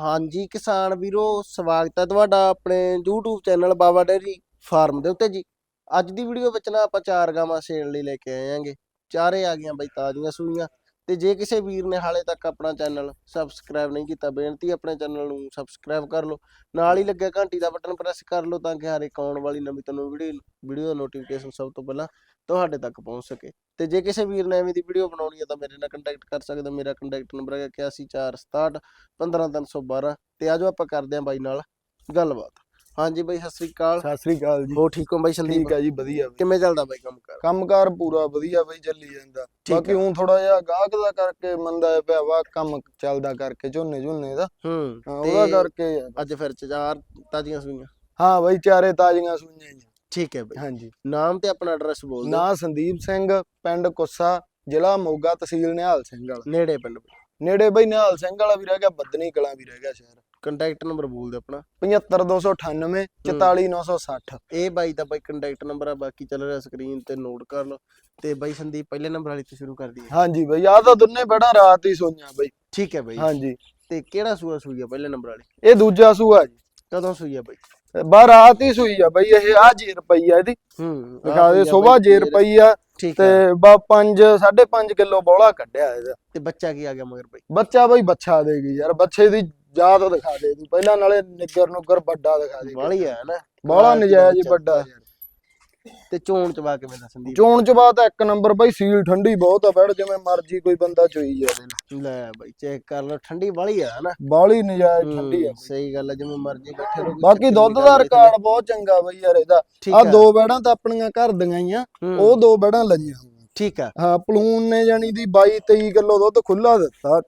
ਹਾਂਜੀ ਕਿਸਾਨ ਵੀਰੋ, ਸਵਾਗਤ ਹੈ ਤੁਹਾਡਾ ਆਪਣੇ YouTube channel Baba dairy farm ਦੇ ਉੱਤੇ ਜੀ। ਅੱਜ ਦੀ ਵੀਡੀਓ ਵਿੱਚ ਨਾ ਆਪਾਂ ਚਾਰ ਗਾਵਾਂ ਸੇਲ ਲਈ ਲੈ ਕੇ ਆਏ ਆਂਗੇ ਚਾਰੇ ਆ ਗਈਆਂ ਬਈ ਤਾਜ਼ੀਆਂ ਸੂਈਆਂ। ਤੇ ਜੇ ਕਿਸੇ ਵੀਰ ਨੇ ਹਾਲੇ ਤੱਕ ਆਪਣਾ ਚੈਨਲ ਸਬਸਕ੍ਰਾਈਬ ਨਹੀਂ ਕੀਤਾ, ਬੇਨਤੀ ਆਪਣੇ ਚੈਨਲ ਨੂੰ ਸਬਸਕ੍ਰਾਈਬ ਕਰ ਲਓ। ਨਾਲ ਹੀ ਲੱਗਿਆ ਘੰਟੀ ਦਾ ਬਟਨ ਪ੍ਰੈਸ ਕਰ ਲਓ ਤਾਂ ਕਿ ਹਰ ਇੱਕ ਆਉਣ ਵਾਲੀ ਨਵੀਂ ਤੁਹਾਨੂੰ ਵੀਡੀਓ ਵੀਡੀਓ ਦਾ ਨੋਟੀਫਿਕੇਸ਼ਨ ਸਭ ਤੋਂ ਪਹਿਲਾਂ ਤੁਹਾਡੇ ਤੱਕ ਪਹੁੰਚ ਸਕੇ। ਤੇ ਜੇ ਕਿਸੇ ਵੀਰ ਨੇ ਐਵੇਂ ਦੀ ਵੀਡੀਓ ਬਣਾਉਣੀ ਹੈ ਤਾਂ ਮੇਰੇ ਨਾਲ ਕੰਟੈਕਟ ਕਰ ਸਕਦਾ ਮੇਰਾ ਕੰਟੈਕਟ ਨੰਬਰ ਹੈ 8146 15312 ਤੇ ਆਜੋ ਆਪਾਂ ਕਰਦੇ ਆਂ ਬਾਈ ਨਾਲ ਗੱਲਬਾਤ। ਹਾਂਜੀ ਬਾਈ ਸਤਿ ਸ੍ਰੀ ਅਕਾਲ। ਸਤਿ ਸ੍ਰੀ ਅਕਾਲ ਜੀ। ਹੋ ਠੀਕ ਹੋ ਬਾਈ ਸੰਦੀਪ ਠੀਕ ਹੈ ਜੀ ਵਧੀਆ। ਕਿਵੇਂ ਚੱਲਦਾ ਬਾਈ ਕੰਮ ਕਰ? ਕੰਮਕਾਰ ਪੂਰਾ ਵਧੀਆ ਬਈ ਚੱਲੀ ਜਾਂਦਾ। ਬਾਕੀ ਆ। ਹੁਣ ਥੋੜਾ ਜਿਹਾ ਗਾਹਕ ਦਾ ਕਰਕੇ ਮੰਦਾ ਪਿਆ ਵਾ ਕੰਮ ਚੱਲਦਾ ਕਰਕੇ ਝੋਨੇ ਝੋਨੇ ਦਾ। ਹੂੰ ਉਹਦਾ ਕਰਕੇ ਆ। ਅੱਜ ਫਿਰ ਚਾਰ ਤਾਜ਼ੀਆਂ ਸੂਈਆਂ? ਹਾਂ ਬਈ ਚਾਰੇ ਤਾਜ਼ੀਆਂ ਸੁਣੀਆਂ ਜੀ ਠੀਕ ਹੈ ਬਾਈ। ਹਾਂਜੀ। ਨਾਮ ਤੇ ਆਪਣਾ ਐਡਰੈਸ ਬੋਲ ਦਿਓ। ਨਾਂ ਸੰਦੀਪ ਸਿੰਘ ਪਿੰਡ ਕੁੱਸਾ ਜ਼ਿਲ੍ਹਾ ਮੋਗਾ ਤਹਿਸੀਲ ਨਿਹਾਲ ਸਿੰਘ ਵਾਲਾ। ਨੇੜੇ ਪਿੰਡ ਨੇੜੇ ਬਈ ਨਿਹਾਲ ਸਿੰਘ ਵਾਲਾ ਵੀ ਰਹਿ ਗਿਆ ਬੱਦਨੀ ਕਲਾਂ ਵੀ ਰਹਿ ਗਿਆ ਸ਼ਹਿਰ। ਕੰਟੈਕਟ ਨੰਬਰ ਬੋਲ ਦਿਓ ਆਪਣਾ। 75298 44960 ਇਹ ਬਾਈ ਦਾ ਬਾਈ ਕੰਟੈਕਟ ਨੰਬਰ ਆ ਬਾਕੀ ਚੱਲ ਰਿਹਾ ਸਕਰੀਨ ਤੇ ਨੋਟ ਕਰ ਲਓ। ਤੇ ਬਾਈ ਸੰਦੀਪ ਪਹਿਲੇ ਨੰਬਰ ਵਾਲੀ ਤੋਂ ਸ਼ੁਰੂ ਕਰ ਦਈਏ ਹਾਂਜੀ ਬਈ ਆਹ ਤਾਂ ਦੋਨੇ ਬੜਾ ਰਾਤ ਹੀ ਸੋਈਆਂ ਬਈ। ਠੀਕ ਹੈ ਬਾਈ। ਹਾਂਜੀ। ਤੇ ਕਿਹੜਾ ਸੂਆ ਸੂਈ ਆ ਪਹਿਲੇ ਨੰਬਰ ਵਾਲੀ? ਇਹ ਦੂਜਾ ਸੂਆ ਜੀ। ਕਦੋਂ ਸੂਈ ਆ ਬਾਈ? ਬਾਹਰ ਰਾਤ ਹੀ ਸੂਈ ਆ ਬਈ ਇਹ ਆ ਜੀਰ ਪਈ ਆ ਇਹਦੀ। ਹੂੰ ਦਿਖਾ ਦੇ ਸਵੇਰ ਜੇਰ ਪਈ ਆ ਠੀਕ ਤੇ ਬਾ 5 5.5 ਕਿਲੋ ਬੋਲਾ ਕੱਢਿਆ ਇਹਦਾ। ਤੇ ਬੱਚਾ ਕੀ ਆ ਗਿਆ ਮਗਰ ਬਾਈ? ਬੱਚਾ ਬਈ ਬੱਚਾ ਦੇਗੀ ਯਾਰ ਬੱਚੇ ਦੀ ਜਾਤ ਦਿਖਾ ਦੇ ਤੂੰ। ਪਹਿਲਾਂ ਨਾਲੇ ਨਿੱਗਰ ਨੁੱਗਰ ਵੱਡਾ ਦਿਖਾ ਦੇ। ਵਾਲੀ ਆ ਨਾ। ਦੀ ਨਜਾਇਜ਼ ਵੱਡਾ। ਯਾਰ। ਤੇ ਚੋਣ ਚ ਵਾ ਕੇ ਮੇਰਾ ਸੰਦੀਪ ਚੋਣ ਚ ਬਾਤ ਇੱਕ ਨੰਬਰ ਬਈ ਸੀਲ ਠੰਡੀ ਬਹੁਤ ਆ ਬੈਠ ਜਿਵੇਂ ਮਰਜ਼ੀ ਕੋਈ ਬੰਦਾ ਚੋਈ ਜਾਵੇ ਲੈ ਬਾਈ ਚੈੱਕ ਕਰ ਲਓ ਠੰਡੀ ਵਾਲੀ ਆ ਨਾ ਬਾਹਲੀ ਨਜਾਇਜ਼ ਠੰਡੀ ਆ ਸਹੀ ਗੱਲ ਆ ਜਿਵੇਂ ਮਰਜ਼ੀ ਬੈਠੇ ਰਹੋ ਬਾਕੀ ਦੁੱਧ ਦਾ ਰਿਕਾਰਡ ਬਹੁਤ ਚੰਗਾ ਬਈ ਯਾਰ ਇਹਦਾ। ਆ। ਦੋ ਬੈੜਾਂ ਤਾਂ ਆਪਣੀਆਂ ਘਰ ਦੀਆਂ ਹੀ ਆ ਉਹ ਦੋ ਬੈੜਾਂ ਲਈਆਂ। ਠੀਕ ਆ। ਹਾਂ ਪਲੂਨ ਨੇ ਜਾਨੀ ਦੀ 22 23 ਕਿਲੋ ਦੁੱਧ ਖੁੱਲਾ ਦਿੱਤਾ।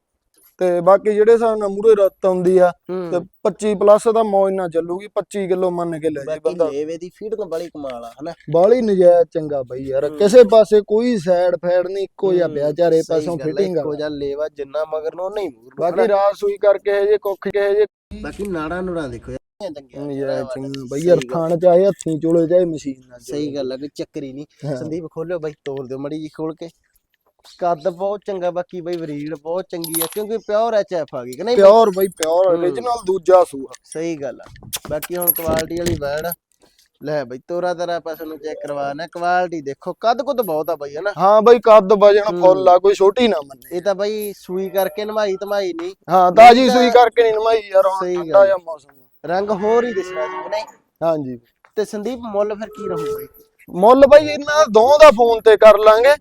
ਤੇ ਬਾਕੀ ਜਿਹੜੇ ਹਿਸਾਬ ਨਾਲ ਮੂਰੇ ਰੱਤ ਆਉਂਦੀ ਆ ਤੇ ਹੂੰ 25 ਪਲੱਸ ਦਾ ਮੌਜ ਨਾਲ ਚੱਲੂਗੀ 25 ਕਿਲੋ ਮੰਨ ਕੇ ਲੈ ਜੀ ਬਾਕੀ ਬੰਦਾ ਲੇਵੇ ਦੀ ਫੀਡ ਤੋਂ ਬੜੀ ਕਮਾਲ ਆ ਹਨਾ ਬਾਲੀ ਨਜਾਇਜ਼ ਚੰਗਾ ਬਈ ਯਾਰ। ਕਿਸੇ ਪਾਸੇ ਕੋਈ ਸਾਈਡ ਫੈਡ ਨਹੀਂ ਇੱਕੋ ਜਿਹਾ ਪਿਆ ਚਾਰੇ ਪਾਸੋਂ ਫਿਟਿੰਗ ਆ ਇੱਕੋ ਜਿਹਾ ਲੇਵਾ ਜਿੰਨਾ ਮਗਰ ਨੂੰ ਨਹੀਂ ਮੂਰ ਨੂੰ, ਬਾਕੀ। ਰਾਤ ਸੂਈ ਕਰਕੇ ਇਹ ਜੇ ਕੁੱਖ ਕੇ ਜੇ ਬਾਕੀ ਨਾੜਾ ਨੂੜਾ ਦੇਖੋ ਯਾਰ ਚੰਗੀਆਂ ਨਜਾਇਜ਼ ਚੰਗਾ ਬਈ ਸਹੀ ਯਾਰ ਗੱਲ। ਥਾਣ ਚਾਹੇ ਹੱਥੀਂ ਚੋਲੇ ਚਾਹੇ ਮਸ਼ੀਨ ਨਾਲ ਸਹੀ ਗੱਲ ਆ ਕੋਈ ਚੱਕਰੀ ਨਹੀਂ। ਸੰਦੀਪ ਖੋਲਿਓ ਬਾਈ ਤੋੜ ਦਿਓ ਮੜੀ ਜੀ ਖੋਲ ਕੇ ਕੱਦ ਬਹੁਤ ਚੰਗਾ ਬਾਕੀ ਬਾਈ ਬਰੀਡ ਬਹੁਤ ਚੰਗੀ ਆ ਕਿਉਂਕਿ ਪਿਓਰ ਐਚ ਐਫ ਆ ਗਈ ਕਿ ਨਹੀਂ ਬਾਈ? ਪਿਓਰ ਬਈ ਪਿਓਰ origignal ਦੂਜਾ ਸੂਆ। ਸਹੀ ਗੱਲ ਆ। ਬਾਕੀ ਹੁਣ ਕੁਆਲਿਟੀ ਵਾਲੀ ਵੈੜ। ਲੈ ਬਈ ਤੋਰਾ ਤੇਰਾ ਆਪਾਂ ਨੂੰ ਚੈੱਕ ਕਰਵਾਣਾ ਕੁਆਲਿਟੀ ਦੇਖੋ ਕੱਦ ਕੁੱਦ ਬਹੁਤ ਆ ਬਾਈ ਹਨਾ? ਹਾਂ ਬਈ ਕੱਦ ਵਜਣ ਹੂੰ। ਫੁੱਲ ਆ ਕੋਈ ਛੋਟੀ ਨਾ ਮੰਨੇ। ਇਹ ਤਾਂ ਬਾਈ ਸੂਈ ਕਰਕੇ ਨਵਾਈ ਧਮਾਈ ਨਹੀਂ। ਹਾਂ ਤਾਜੀ ਸੂਈ ਕਰਕੇ ਨਹੀਂ ਨਮਾਈ ਯਾਰ ਹੁਣ ਸਹੀ ਠੰਡਾ ਗੱਲ। ਜਿਹਾ ਮੌਸਮ ਆ। ਰੰਗ ਹੋਰ ਹੀ ਦਿਸਣਾ ਜੀ ਕਿ ਨਹੀਂ? ਹਾਂਜੀ। ਤੇ ਸੰਦੀਪ ਮੁੱਲ ਫਿਰ ਕੀ ਰਹੂ ਬਾਈ ਮੁੱਲ ਬਈ ਇਹਨਾਂ ਦੋ ਦਾ ਫੋਨ ਤੇ ਕਰ ਲਾਂਗੇ।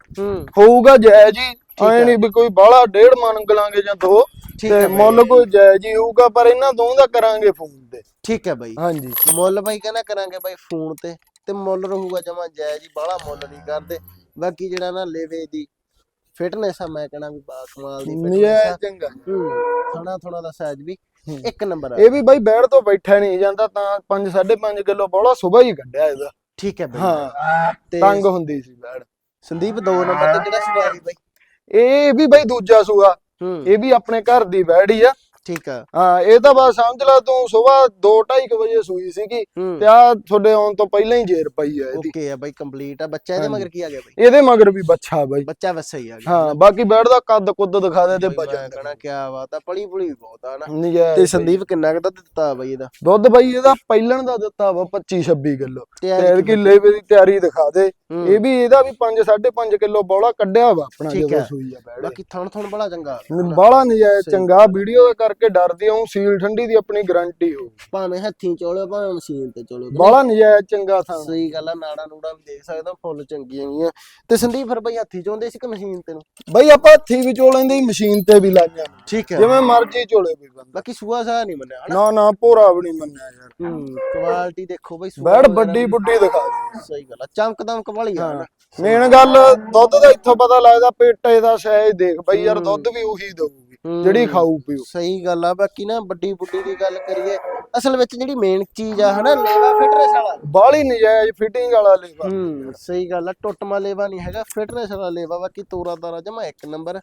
ਹੋਊਗਾ ਜਾਇਜ਼ ਹੀ। ਠੀਕ ਐ। ਨਹੀਂ ਵੀ ਕੋਈ ਬਾਹਲਾ ਡੇਢ ਮੰਗ ਲਾਂਗੇ ਜਾਂ ਦੋ। ਤੇ ਮੁੱਲ ਕੋਈ ਜਾਇਜ਼ ਹੀ ਹੋਊਗਾ ਪਰ ਇਹਨਾਂ ਦੋ ਦਾ ਕਰਾਂਗੇ ਫੋਨ ਤੇ। ਠੀਕ ਹੈ ਬਾਈ। ਹਾਂਜੀ। ਮੁੱਲ ਬਾਈ ਕਹਿੰਦਾ ਕਰਾਂਗੇ ਬਾਈ ਫੋਨ ਤੇ ਤੇ ਮੁੱਲ ਰਹੂਗਾ ਜਮਾ ਜਾਇਜ਼ ਹੀ ਬਾਹਲਾ ਮੁੱਲ ਨਹੀਂ ਕਰਦੇ। ਬਾਕੀ ਜਿਹੜਾ ਨਾ ਲੇਵੇ ਦੀ ਫਿਟਨੈਸ ਆ ਮੈਂ ਕਹਿਣਾ ਵੀ ਬਾ ਕਮਾਲ ਦੀ ਆ। ਚੰਗਾ। ਥੋੜਾ ਥੋੜਾ ਦਾ ਸਾਈਜ਼ ਵੀ। ਇੱਕ ਨੰਬਰ ਆ। ਇਹ ਵੀ ਬਾਈ ਬੈੜ ਤੋਂ ਬੈਠਾ ਨਹੀਂ ਜਾਂਦਾ ਤਾਂ 5 5.5 ਕਿਲੋ ਬੋਲਾ ਸਵੇਰ ਹੀ ਕੱਢਿਆ ਇਹਦਾ। ਠੀਕ ਹੈ ਬਾਈ। ਹਾਂ ਤੇ ਤੰਗ ਹੁੰਦੀ ਸੀ ਬੈੜ ਸੰਦੀਪ ਦੋ ਨੰਬਰ ਤੇ ਕਿਹੜਾ ਸੁਣਾ ਸੀ ਬਾਈ? ਇਹ ਵੀ ਬਾਈ ਦੂਜਾ ਸੂਆ। ਹੂੰ। ਇਹ ਵੀ ਆਪਣੇ ਘਰ ਦੀ ਬੈੜ ਹੀ ਆ। ਠੀਕ ਆ। ਹਾਂ ਇਹ ਤਾਂ ਬਸ ਸਮਝ ਲੈ ਤੂੰ ਸਵੇਰ 2:30 ਵਜੇ ਸੂਈ ਸੀਗੀ ਤੇ ਆ ਤੁਹਾਡੇ ਆਉਣ ਤੋਂ ਪਹਿਲਾਂ ਹੀ ਜੇਰ ਪਈ ਆ ਇਹਦੀ। ਓਕੇ ਆ ਬਾਈ ਕੰਪਲੀਟ ਆ। ਬੱਚਾ ਇਹਦੇ। ਮਗਰ ਕੀ ਆ ਗਿਆ ਬਾਈ? ਇਹਦੇ ਮਗਰ ਵੀ ਬੱਚਾ ਬਾਈ। ਬੱਚਾ ਵਸਾ ਹੀ ਆ ਗਿਆ। ਹਾਂ ਬਾਕੀ ਬੈੜ ਦਾ ਕੱਦ ਕੁੱਦ ਦਿਖਾ ਦੇ ਤੇ ਵਜਨ ਕਹਿਣਾ ਕਿਆ ਬਾਤ ਆ ਪਲੀ ਪੁਲੀ ਬਹੁਤ ਆ ਨਾ। ਤੇ। ਸੰਦੀਪ ਕਿੰਨਾ ਕੁ ਦੁੱਧ ਦਿੱਤਾ ਬਾਈ ਇਹਦਾ? ਦੁੱਧ ਬਾਈ ਇਹਦਾ ਪਹਿਲਣ ਦਾ ਦਿੱਤਾ ਵਾ 25 26 ਕਿਲੋ ਤੇ ਕਿ ਲੇਵੇ ਦੀ ਤਿਆਰੀ ਦਿਖਾ ਦੇ। ਇਹ ਵੀ ਇਹਦਾ ਵੀ 5 5.5 ਕਿਲੋ ਬੌਲਾ ਕੱਢਿਆ ਵਾ ਆਪਣਾ ਜਦੋਂ। ਸੂਈ ਆ ਬੈੜ ਬਾਕੀ ਥਣ ਥਣ ਬੜਾ ਚੰਗਾ। ਬਾਲਾ ਨਜਾਇਜ਼। ਚੰਗਾ ਵੀਡੀਓ ਕਰਕੇ ਡਰਦੀ ਹਾਂ ਸੀਲ ਠੰਡੀ ਦੀ ਆਪਣੀ ਗਾਰੰਟੀ ਹੋ ਭਾਵੇਂ ਹੱਥੀਂ ਚੋਲਿਓ ਭਾਵੇਂ ਮਸ਼ੀਨ ਤੇ ਚੋਲਿਓ ਬਾਲਾ ਨਜਾਇਜ਼ ਚੰਗਾ ਥਾਂ। ਸਹੀ ਗੱਲ ਆ ਨਾੜਾ ਨੂੜਾ ਵੀ ਦੇਖ ਸਕਦੇ ਹੋ ਫੁੱਲ ਚੰਗੀਆਂ ਗੀਆਂ ਤੇ ਸੰਦੀਪ ਫਿਰ ਬਈ ਹੱਥੀਂ ਚੋਂਦੇ ਸੀ ਕਿ ਮਸ਼ੀਨ ਤੇ ਨੂੰ? ਬਈ ਆਪਾਂ ਹੱਥੀ ਵੀ ਚੋ ਲੈਂਦੇ ਮਸ਼ੀਨ ਤੇ ਵੀ ਲਾਈਆਂ ਠੀਕ ਜਿਵੇਂ ਮਰਜ਼ੀ ਚੋਲੇ ਵੀ ਬੰਦਾ ਬਾਕੀ ਸੂਆ ਸਾਹ ਨਹੀਂ ਮੰਨਿਆ ਨਾ ਨਾ ਭੋਰਾ ਵੀ ਨਹੀਂ ਮੰਨਿਆ ਯਾਰ। ਹੂੰ ਕੁਆਲਿਟੀ ਦੇਖੋ ਬਈ ਸੂਆ ਬੈੜ ਵੱਡੀ ਬੁੱਢੀ ਦਿਖਾ ਦੇ। ਸਹੀ ਗੱਲ ਆ ਚਮਕ ਦਮਕ ਵਾਲੀ ਆ। ਮੇਨ ਗੱਲ ਦੁੱਧ ਦਾ ਇੱਥੋਂ ਪਤਾ ਲੱਗਦਾ ਪੇਟੇ ਦਾ ਸਾਈਜ਼ ਦੇਖ। ਬਈ ਯਾਰ ਹੂੰ। ਦੁੱਧ ਵੀ ਉਹੀ ਹੂੰ। ਜਿਹੜੀ ਖਾਊ ਪੀਊ। ਸਹੀ ਗੱਲ ਆ ਬਾਕੀ ਨਾ ਵੱਡੀ ਬੁੱਢੀ ਦੀ ਗੱਲ ਕਰੀਏ ਅਸਲ ਵਿੱਚ ਜਿਹੜੀ ਮੇਨ ਚੀਜ਼ ਆ ਹਨਾ ਲੇਵਾ ਫਿਟਨੈਸ ਵਾਲਾ। ਬਾਲੀ ਨਜਾਇਜ਼ ਫਿਟਿੰਗ ਵਾਲਾ ਲੇਵਾ। ਹੂੰ ਸਹੀ ਗੱਲ ਆ ਟੁੱਟਮਾ ਲੇਵਾ ਨਹੀਂ ਹੈਗਾ ਫਿਟਨੈਸ ਵਾਲਾ ਲੇਵਾ ਬਾਕੀ ਤੋਰਾ ਤਾਰਾ ਜਮਾ ਇੱਕ ਨੰਬਰ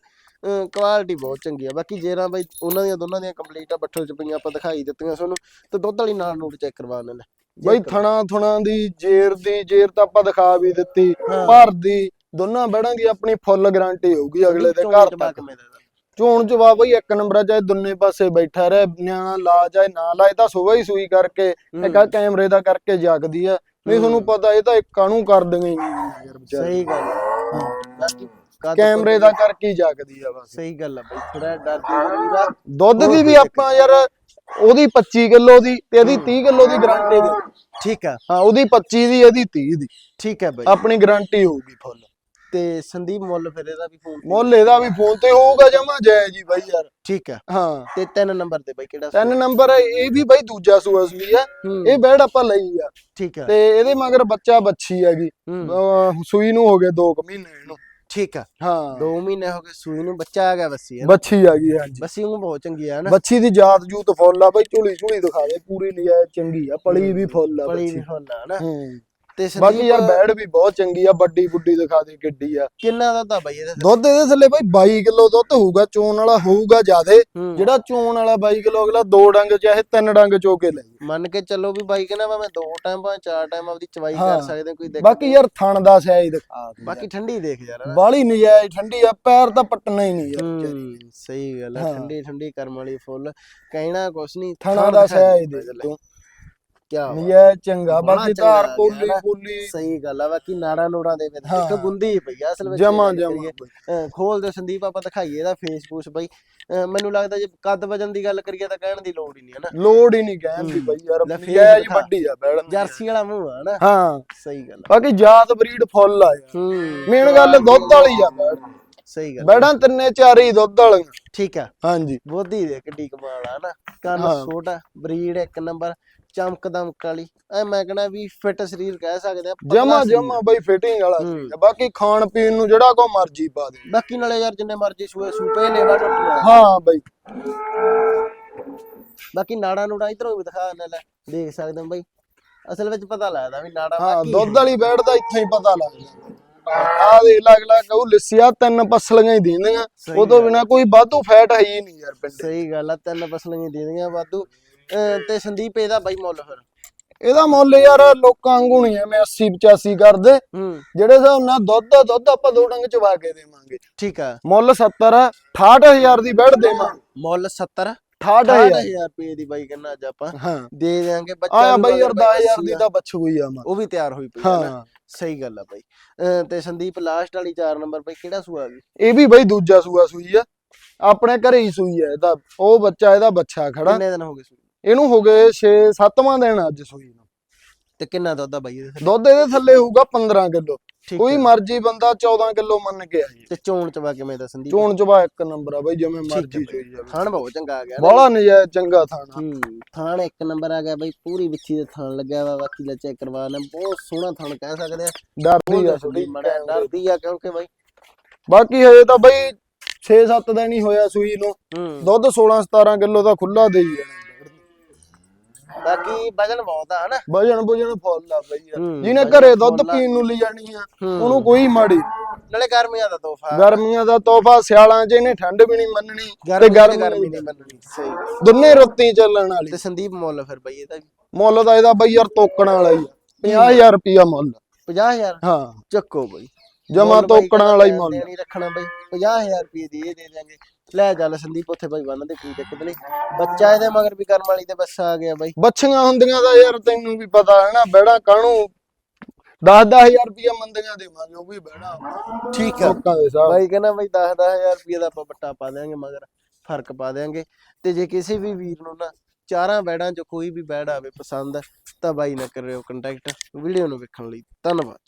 ਕੁਆਲਿਟੀ ਬਹੁਤ ਚੰਗੀ ਆ ਬਾਕੀ ਜੇਰਾਂ ਬਈ ਉਹਨਾਂ ਦੀਆਂ ਦੋਨਾਂ ਦੀਆਂ ਕੰਪਲੀਟ ਆ ਬੱਠਲ ਚ ਪਈਆਂ ਆਪਾਂ ਦਿਖਾਈ ਦਿੱਤੀਆਂ ਤੁਹਾਨੂੰ ਤੇ ਦੁੱਧ ਵਾਲੀ ਨਾਲ ਨੂਟ ਚੈੱਕ ਕਰਵਾ ਲੈਣਾ ਬਈ ਥਣਾ ਥੁਣਾ ਦੀ ਜੇਰ ਦੀ ਜੇਰ ਤਾਂ ਆਪਾਂ ਦਿਖਾ ਵੀ ਦਿੱਤੀ। ਭਰ ਦੀ ਦੋਨਾਂ ਬੈੜਾਂ ਦੀ ਆਪਣੀ ਫੁੱਲ ਗਾਰੰਟੀ ਹੋਊਗੀ ਅਗਲੇ ਦੇ ਘਰ ਤੱਕ। ਚੋਣ ਚਵਾ ਬਈ ਇੱਕ ਨੰਬਰ ਚਾਹੇ ਦੁੰਨੇ ਪਾਸੇ ਬੈਠਾ ਰਹੇ ਨਿਆਣਾ ਲਾ ਜਾਏ ਨਾ ਲਾਏ ਤਾਂ ਸੁਬਹ ਹੀ ਸੂਈ ਕਰਕੇ ਇੱਕ ਆਹ ਕੈਮਰੇ ਦਾ ਕਰਕੇ ਜਾਗਦੀ ਆ। ਨਹੀਂ ਤੁਹਾਨੂੰ ਪਤਾ ਇਹ ਤਾਂ ਇੱਕ ਕਾਹਨੂੰ ਕਰ ਦੇਂਗੇ ਯਾਰ ਵਿਚਾਰੇ। ਸਹੀ ਗੱਲ। ਬਾਕੀ ਕੱਦ ਕੈਮਰੇ ਦਾ ਕਰਕੇ ਹੀ ਜਾਗਦੀ ਆ ਬਸ। ਸਹੀ ਗੱਲ ਆ ਬਈ ਥੋੜਾ ਡਰਦੀ ਹੋਊਗਾ ਦੁੱਧ ਦੀ ਵੀ ਆਪਾਂ ਯਾਰ ਉਹਦੀ 25 ਕਿਲੋ ਦੀ ਤੇ ਇਹਦੀ 30 ਕਿਲੋ ਦੀ ਗਾਰੰਟੀ ਦੇ। ਠੀਕ ਆ। ਹਾਂ ਉਹਦੀ 25 ਦੀ ਇਹਦੀ 30 ਦੀ। ਠੀਕ ਹੈ ਬਈ। ਆਪਣੀ ਗਾਰੰਟੀ ਹੋਊਗੀ ਫੁੱਲ। ਤੇ ਸੰਦੀਪ ਮੁੱਲ ਫਿਰ ਇਹਦਾ ਵੀ ਫੋਨ ਮੁੱਲ ਇਹਦਾ ਵੀ ਫੋਨ ਤੇ ਹੋਊਗਾ ਜਮਾ ਜੈ ਜੀ ਬਾਈ ਯਾਰ। ਠੀਕ ਆ ਹਾਂ। ਤੇ ਤਿੰਨ ਨੰਬਰ ਤੇ ਬਈ ਕਿਹੜਾ ਤਿੰਨ ਨੰਬਰ ਇਹ ਵੀ ਬਾਈ ਦੂਜਾ ਸੂਆ ਸੂਈ ਆ ਹੂੰ, ਇਹ ਬੈੜ ਆਪਾਂ ਲਈ ਆ। ਠੀਕ ਆ ਤੇ ਇਹਦੇ ਮਗਰ ਬੱਚਾ ਬੱਚੀ ਹੈਗੀ। ਹੂੰ, ਸੂਈ ਨੂੰ ਹੋ ਗਏ 2 ਮਹੀਨੇ ਇਹਨੂੰ। ਠੀਕ ਆ ਹਾਂ। 2 ਮਹੀਨੇ ਹੋ ਗਏ ਸੂਈ ਨੂੰ ਬੱਚਾ ਆ ਗਿਆ ਬੱਸੀ ਹੈ ਨਾ? ਬੱਚੀ ਹੈਗੀ ਹਾਂਜੀ। ਬੱਸੀ ਉਹ ਬਹੁਤ ਚੰਗੀ ਆ ਨਾ। ਬੱਚੀ ਦੀ ਜਾਤ ਜੂਤ ਫੁੱਲ ਆ ਬਾਈ ਝੁਲੀ ਝੁਲੀ ਦਿਖਾ ਦੇ ਪੂਰੀ ਲਿਆ ਚੰਗੀ ਆ ਪਲੀ ਵੀ ਫੁੱਲ ਆ ਬੱਚੀ ਵੀ ਹੋਣਾ ਨਾ। ਹੂੰ। ਤੇ ਬਾਕੀ ਸੰਦੀਪ ਯਾਰ ਬੈੜ ਵੀ ਬਹੁਤ ਚੰਗੀ ਆ ਵੱਡੀ ਬੁੱਢੀ ਦਿਖਾ ਦੇ ਕਿੱਡੀ ਆ ਕਿੰਨਾ ਦਾ ਤਾਂ ਬਈ ਇਹਦਾ ਦੁੱਧ ਇਹਦੇ ਥੱਲੇ ਬਾਈ 22 ਕਿਲੋ ਦੁੱਧ ਹੋਊਗਾ ਚੋਣ ਵਾਲਾ ਹੋਊਗਾ ਜਿਆਦੇ ਹੂੰ, ਜਿਹੜਾ ਚੋਣ ਵਾਲਾ 22 ਕਿਲੋ ਅਗਲਾ ਦੋ ਡੰਗ ਚਾਹੇ ਤਿੰਨ ਡੰਗ ਚੋ ਕੇ ਲੈ ਜਾਏ। ਮੰਨ ਕੇ ਚੱਲੋ ਵੀ ਬਾਈ ਕਹਿੰਦਾ ਵਾ ਮੈਂ ਦੋ ਟਾਈਮ ਭਾਵੇਂ ਚਾਰ ਟਾਈਮ ਆਪਦੀ ਚਵਾਈ ਹਾਂ। ਕਰ ਸਕਦੇ ਕੋਈ ਦਿੱਕਤ ਬਾਕੀ ਯਾਰ ਥਣ ਦਾ ਸਾਈਜ਼ ਦਿਖਾ ਦੇ ਬਾਕੀ ਠੰਡੀ ਦੇਖ ਯਾਰ ਹਨਾ। ਬਾਲੀ ਨਜਾਇਜ਼ ਠੰਡੀ ਆ ਪੈਰ ਤਾਂ ਪੱਟਣਾ ਹੀ ਨਹੀਂ ਯਾਰ ਵਿਚਾਰੀ। ਹੂੰ ਸਹੀ ਗੱਲ ਹੈ ਹਾਂ। ਠੰਡੀ ਠੰਡੀ ਕਰਮ ਵਾਲੀ ਫੁੱਲ ਕਹਿਣਾ ਕੁਛ ਨਹੀਂ ਥਣਾ ਦਾ ਸਾਈਜ਼ ਦੇ ਤੂੰ ਕੀ ਨਜਾਇਜ਼ ਚੰਗਾ ਬੜਾ ਬਾਕੀ ਚੰਗਾ ਧਾਰ ਨਾ। ਪੋਲੀ ਸਹੀ ਗੱਲ ਆ ਬਾਕੀ ਨਾੜਾ ਨੂੜਾ ਦੇ ਵਿੱਚ ਹਾਂ। ਇੱਕ ਗੁੰਦੀ ਪਈ ਆ ਅਸਲ ਵਿੱਚ। ਜਮਾ ਜੇ ਗੱਲ ਜਮਾ ਕਰੀਏ। ਅਹ ਖੋਲ ਦੇ ਸੰਦੀਪ ਆਪਾਂ ਦਿਖਾਈਏ ਇਹਦਾ ਫੇਸਬੁਕ ਬਈ। ਅਹ ਮੈਨੂੰ ਲੱਗਦਾ ਜੇ ਕੱਦ ਵਜਨ ਦੀ ਗੱਲ ਕਰੀਏ ਤਾਂ ਕਹਿਣ ਦੀ ਲੋੜ ਹੀ ਨਹੀਂ ਹੈ ਨਾ। ਲੋੜ ਹੀ ਨਹੀਂ ਕਹਿਣ ਦੀ। ਬਈ ਯਾਰ ਲੈ ਫੇਰ ਦਿਖਾ। ਵੱਡੀ ਆ ਬੈੜ ਜਰਸੀ ਵਾਲਾ ਮੂੰਹ ਆ ਨਾ। ਹਾਂ। ਸਹੀ ਗੱਲ ਆ। ਬਾਕੀ ਜਾਤ ਬਰੀਡ ਫੁੱਲ ਆ ਯਾਰ। ਹੂੰ। ਮੇਨ ਗੱਲ ਦੁੱਧ ਵਾਲੀ ਆ ਬੈੜ ਸਹੀ ਗੱਲ। ਬੈੜਾਂ ਤਿੰਨੇ ਚਾਰੇ ਹੀ ਦੁੱਧ ਵਾਲੀਆਂ। ਠੀਕ ਆ। ਹਾਂਜੀ। ਬੋਧੀ ਦੇ ਕਿੱਡੀ ਕਮਾਲ ਆ ਨਾ। ਕੰਨ। ਛੋਟਾ ਬਰੀਡ ਇੱਕ ਨੰਬਰ। ਚਮਕ ਦਮਕ ਵਾਲੀ ਐ ਮੈਂ ਕਹਣਾ ਵੀ ਫਿੱਟ ਸਰੀਰ ਕਹਿ ਸਕਦੇ ਆ ਪਤਲਾ ਜਮਾ ਸਰੀਰ। ਜਮਾ ਬਈ ਫਿਟਿੰਗ ਵਾਲਾ। ਹੂੰ। ਆ। ਬਾਕੀ ਖਾਣ ਪੀਣ ਨੂੰ ਜਿਹੜਾ ਕੋ ਮਰਜ਼ੀ ਪਾ ਦੇ। ਬਾਕੀ ਨਾਲੇ ਯਾਰ ਜਿੰਨੇ ਮਰਜ਼ੀ ਸੂਏ ਸੂਪੇ ਲੈਵਾ ਟੁੱਟ ਹਾਂ ਬਈ। ਬਾਕੀ ਨਾੜਾ ਨੂੜਾ ਇਧਰੋਂ ਵੀ ਦਿਖਾ ਦਿੰਦੇ ਲੈ ਦੇਖ ਸਕਦੇ ਹੋ ਬਈ। ਅਸਲ ਵਿੱਚ ਪਤਾ ਲੱਗਦਾ ਵੀ ਨਾੜਾ ਹਾਂ ਬਾਕੀ ਦੁੱਧ ਵਾਲੀ ਬੈੜ ਦਾ ਇੱਥੇ ਹੀ ਪਤਾ ਲੱਗ ਜਾਂਦਾ ਆ ਦੇ ਲੱਗ ਲੱਗ ਕਹੂ ਲਿਸਿਆ ਤਿੰਨ ਪਸਲੀਆਂ ਹੀ ਦਿੰਦੀਆਂ। ਸਹੀ ਉਹ ਤੋਂ। ਬਿਨਾ ਕੋਈ ਵਾਧੂ ਫੈਟ ਹੈ ਹੀ ਨਹੀਂ ਯਾਰ ਪਿੰਡੇ। ਸਹੀ ਗੱਲ ਆ ਤਿੰਨ ਫਸਲਾਂ ਦੇ ਦੀਆਂ ਵਾਧੂ। ਅਹ ਤੇ ਸੰਦੀਪ ਇਹਦਾ ਬਾਈ ਮੁੱਲ ਫਿਰ? ਇਹਦਾ ਮੁੱਲ ਯਾਰ ਲੋਕਾਂ ਵਾਂਗੂ ਨਹੀਂ ਐ ਮੈਂ 80 85 ਕਰਦੇ। ਹੂੰ। ਜਿਹੜੇ ਹਿਸਾਬ ਨਾਲ ਦੁੱਧ ਦਾ ਦੁੱਧ ਆਪਾਂ ਦੋ ਡੰਗ ਚਵਾ ਕੇ ਦੇਵਾਂਗੇ। ਠੀਕ ਆ। ਮੁੱਲ 70 68000 ਦੀ ਬੈੜ ਦੇਵਾਂਗੇ। ਮੁੱਲ 70 68000 68000 ਰੁਪਏ ਦੀ ਬਾਈ ਕਹਿੰਦਾ ਅੱਜ ਆਪਾਂ। ਹਾਂ। ਦੇ ਦੇਾਂਗੇ ਬੱਚਾ ਆਇਆ ਬਈ ਯਾਰ ਮਗਰ 10000 ਦੀ ਆ। ਤਾਂ ਬੱਚੂ ਹੀ ਆ ਮਾ। ਉਹ ਵੀ ਤਿਆਰ ਹੋਈ ਪਈ ਆ ਨਾ। ਹਾਂ। ਸਹੀ ਗੱਲ ਆ ਬਾਈ। ਅਹ ਤੇ ਸੰਦੀਪ ਲਾਸਟ ਵਾਲੀ 4 ਨੰਬਰ ਬਾਈ ਕਿਹੜਾ ਸੂਆ ਗਈ ਇਹ ਵੀ ਬਈ ਦੂਜਾ ਸੂਆ ਸੂਈ ਆ। ਆਪਣੇ ਘਰੇ ਹੀ ਸੂਈ ਆ ਇਹਦਾ। ਉਹ ਬੱਚਾ ਇਹਦਾ ਬੱਚਾ ਖੜਾ। ਕਿੰਨੇ ਦਿਨ ਹੋ ਗਏ ਸੂਈ? ਇਹਨੂੰ ਹੋ ਗਏ 6 7ਵਾਂ ਦਿਨ ਅੱਜ ਸੂਈ ਨੂੰ। ਤੇ ਕਿੰਨਾ ਦੁੱਧ ਆ ਬਾਈ ਇਹਦੇ ਥੱਲੇ? ਦੁੱਧ ਇਹਦੇ ਥੱਲੇ ਹੋਊਗਾ 15 ਕਿਲੋ। ਠੀਕ ਕੋਈ ਆ। ਮਰਜ਼ੀ ਬੰਦਾ 14 ਕਿਲੋ ਮੰਨ ਕੇ ਆਈ ਤੇ ਚੋਣ ਚਵਾ ਕਿਵੇਂ ਦਾ ਸੰਦੀਪ? ਚੋਣ ਚਬਾ ਇੱਕ ਨੰਬਰ ਆ ਬਈ ਜਿਵੇਂ ਆ ਮਰਜ਼ੀ। ਚੋਈ ਜਾਵੇ। ਥਾਣ ਬਹੁਤ ਚੰਗਾ ਆ ਗਿਆ ਨਾ। ਬਾਲਾ ਨਜਾਇਜ਼ ਚੰਗਾ ਥਾਣਾ ਹੂੰ ਥਾਣ ਇੱਕ ਨੰਬਰ ਆ ਗਿਆ ਬਈ ਪੂਰੀ ਵਿੱਚੀ ਦੇ ਥਾਣ ਲੱਗਿਆ ਵਾ ਬਾਕੀ ਦਾ ਚੈੱਕ ਕਰਵਾ ਲੈ ਬਹੁਤ ਸੋਹਣਾ ਥਾਣ ਕਹਿ ਸਕਦੇ ਆ। ਡਰਦੀ ਆ ਥੋੜੀ ਮੜਾ ਡਰਦੀ ਆ ਕਿਉਂਕਿ ਬਾਈ। ਬਾਕੀ ਹਜੇ ਤਾਂ ਬਈ 6-7 ਦਿਨ ਹੀ ਹੋਇਆ ਸੂਈ ਨੂੰ। ਹੂੰ। ਦੁੱਧ 16-17 ਕਿਲੋ ਦਾ ਖੁੱਲਾ ਦੇਈ ਜਾਣਾ। ਬਾਕੀ ਵਜਨ ਬਹੁਤ ਆ ਹਨਾ? ਵਜਣ ਬੁਜਣ ਫੁੱਲ ਆ ਬਈ। ਯਾਰ। ਹੂੰ, ਜਿਹਨੇ ਘਰੇ ਦੁੱਧ ਆ। ਪੀਣ ਨੂੰ ਲੈ ਜਾਣੀ ਆ ਹੂੰ। ਉਹਨੂੰ ਕੋਈ ਮਾੜੀ ਨਾਲੇ ਗਰਮੀਆਂ ਦਾ ਤੋਹਫਾ। ਗਰਮੀਆਂ ਦਾ ਤੋਹਫਾ ਸਿਆਲਾਂ 'ਚ ਇਹਨੇ ਠੰਡ ਵੀ ਨਹੀਂ ਮੰਨਣੀ ਤੇ ਗਰਮੀ ਨਹੀਂ ਮੰਨਣੀ ਸਹੀ। ਗੱਲ। ਦੋਨੇ ਰੁੱਤੀ ਚੱਲਣ ਵਾਲੀ। ਤੇ ਸੰਦੀਪ ਮੁੱਲ ਫਿਰ ਬਈ ਇਹਦਾ ਵੀ। ਮੁੱਲ ਦਾ ਇਹਦਾ ਬਈ ਯਾਰ ਤੋਕਣ ਵਾਲਾ ਹੀ 50000 ਰੁਪਿਆ ਮੁੱਲ। 50000 ਹਾਂ। ਚੱਕੋ ਬਈ। ਜਮਾ ਤੋਕਣ ਵਾਲਾ ਹੀ ਮੁੱਲ। ਨਹੀਂ ਰੱਖਣਾ ਬਈ। 50000 ਰੁਪਏ ਦੀ ਦੇ ਦਿਆਂਗੇ। ਲੈ ਚੱਲ ਸੰਦੀਪ ਉੱਥੇ ਬਾਈ ਬੰਨ ਦੇ ਕੀ ਦਿੱਕਤ ਨਹੀਂ। ਬੱਚਾ ਇਹਦੇ ਮਗਰ ਵੀ ਕਰਮ ਵਾਲੀ ਤੇ ਬੱਸਾ ਆ ਗਿਆ ਬਾਈ। ਬੱਚੀਆਂ ਹੁੰਦੀਆਂ ਦਾ ਯਾਰ ਤੈਨੂੰ ਵੀ ਪਤਾ ਹੈ ਨਾ ਬੈੜਾ ਕਾਹਨੂੰ? 10-10000 ਰੁਪਿਆ ਮੰਦੀਆਂ ਦੇਵਾਂਗੇ ਉਹ ਵੀ ਬੈੜਾ ਠੀਕ ਆ। ਲੋਕਾਂ ਦੇ ਸਾਹ। ਬਾਈ ਕਹਿੰਦਾ ਬਈ 10 10000 ਰੁਪਏ ਦਾ ਆਪਾਂ ਬੱਟਾ ਪਾ ਦੇਾਂਗੇ ਮਗਰ ਫ਼ਰਕ ਪਾ ਦੇਾਂਗੇ ਤੇ ਜੇ ਕਿਸੇ ਵੀ ਵੀਰ ਨੂੰ ਨਾ ਚਾਰਾਂ ਬੈੜਾਂ ਚੋਂ ਕੋਈ ਵੀ ਬੈੜ ਆਵੇ ਪਸੰਦ ਤਾਂ ਬਾਈ ਨਾਲ ਕਰਿਓ ਕੰਟੈਕਟ ਵੀਡੀਓ ਨੂੰ ਵੇਖਣ ਲਈ ਧੰਨਵਾਦ।